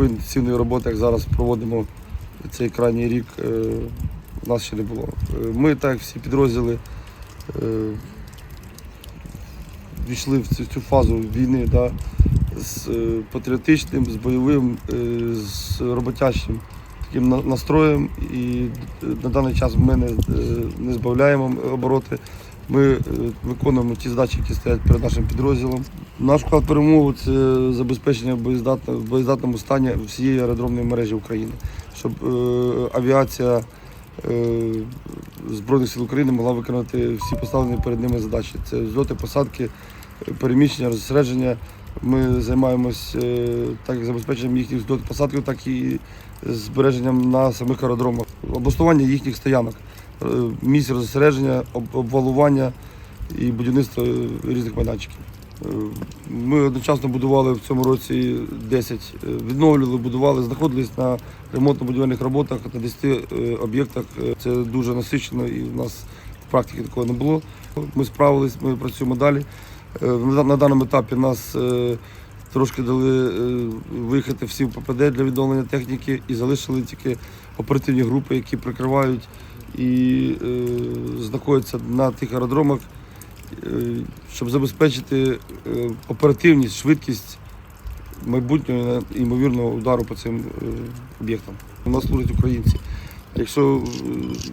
такої інтенсивної роботи, як зараз проводимо цей крайній рік, е, у нас ще не було. Е, Ми, так всі підрозділи, е, війшли в цю, цю фазу війни да, з е, патріотичним, з бойовим, е, з роботящим таким настроєм. І е, на даний час ми не, е, не збавляємо обороти. Ми е, виконуємо ті задачі, які стоять перед нашим підрозділом. Наш вклад перемоги це забезпечення в боєздатному стані всієї аеродромної мережі України, щоб е, авіація е, Збройних сил України могла виконати всі поставлені перед ними задачі. Це зльоти, посадки, переміщення, розсередження. Ми займаємось е, так як забезпеченням їхніх посадків, так і збереженням на самих аеродромах, облаштування їхніх стоянок, е, місць розсередження, обвалування і будівництво е, різних майданчиків. Ми одночасно будували в цьому році 10, е, відновлювали, будували, знаходились на ремонтно-будівельних роботах на 10 е, об'єктах. Це дуже насичено і в нас в практиці такого не було. Ми справились, ми працюємо далі. Е, На даному етапі нас е, трошки дали е, виїхати всі в ППД для відновлення техніки і залишили тільки оперативні групи, які прикривають і знаходяться на тих аеродромах, щоб забезпечити оперативність, швидкість майбутнього ймовірного удару по цим об'єктам. У нас служать українці. Якщо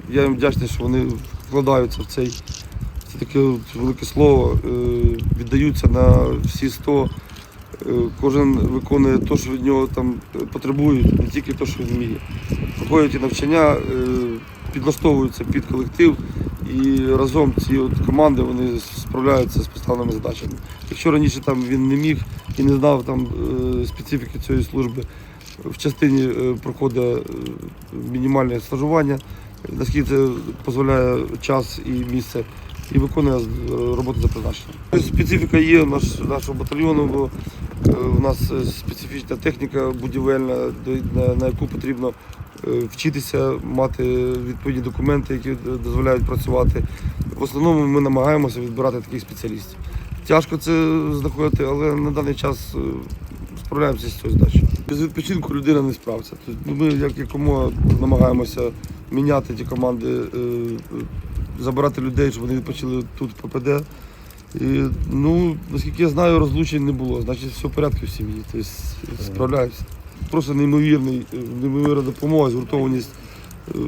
я їм вдячний, що вони вкладаються в цей це таке велике слово, е, віддаються на всі 100. Е, Кожен виконує те, що від нього там потребують, не тільки те, що він вміє. Проходять і навчання, е, підлаштовуються під колектив, і разом ці от команди вони справляються з поставленими задачами. Якщо раніше там він не міг і не знав там специфіки цієї служби, в частині проходить мінімальне стажування, наскільки це дозволяє час і місце, і виконує е, роботу за призначенням. Специфіка є наш, нашого батальйону, бо е, у нас е, специфічна техніка будівельна, на, яку потрібно е, вчитися, мати відповідні документи, які дозволяють працювати. В основному ми намагаємося відбирати таких спеціалістів. Тяжко це знаходити, але на даний час е, справляємося з цією задачею. Без відпочинку людина не справиться. Тобто, ну, Ми як якомога намагаємося міняти ті команди, е, е, забирати людей, щоб вони відпочили тут ППД. І, ну, наскільки я знаю, розлучень не було, значить все в порядку в сім'ї, тобто справляються. Просто неймовірний, неймовірна допомога, згуртованість е,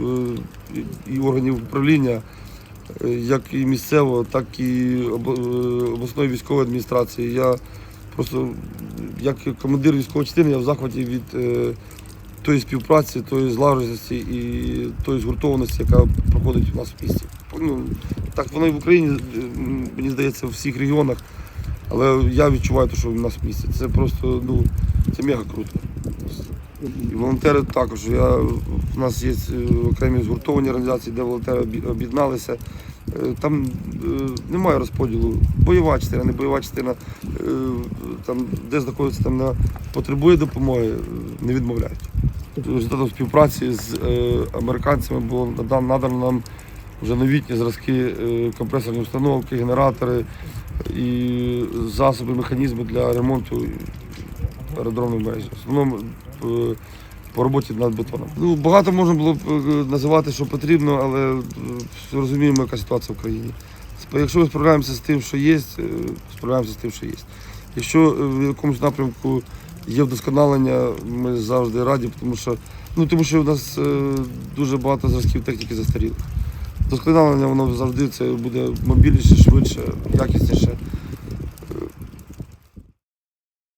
і- органів управління, е, як і місцевого, так і е, обласної військової адміністрації. Я просто як командир військової частини я в захваті від тої співпраці, тої злагодженості і тої згуртованості, яка проходить у нас в місті. Ну, так воно і в Україні, е, мені здається, в всіх регіонах, але я відчуваю що в нас в. Це просто ну, це мега круто. І волонтери також. Я, у нас є е, окремі згуртовані організації, де волонтери об'єдналися. Е, Там немає розподілу. Бойова частина, не бойова частина, там, де знаходиться, там на потребує допомоги, не відмовляють. Результатом співпраці з американцями було надано нам вже новітні зразки е, компресорні установки, генератори і засоби, механізми для ремонту аеродромної мережі. В основному е, по роботі над бетоном. Ну, багато можна було б е, називати, що потрібно, але розуміємо, яка ситуація в країні. Якщо ми справляємося з тим, що є, справляємося з тим, що є. Якщо в якомусь напрямку є вдосконалення, ми завжди раді, тому що, ну, тому що в нас дуже багато зразків техніки застарілих. Вдосконалення воно завжди це буде мобільніше, швидше, якісніше.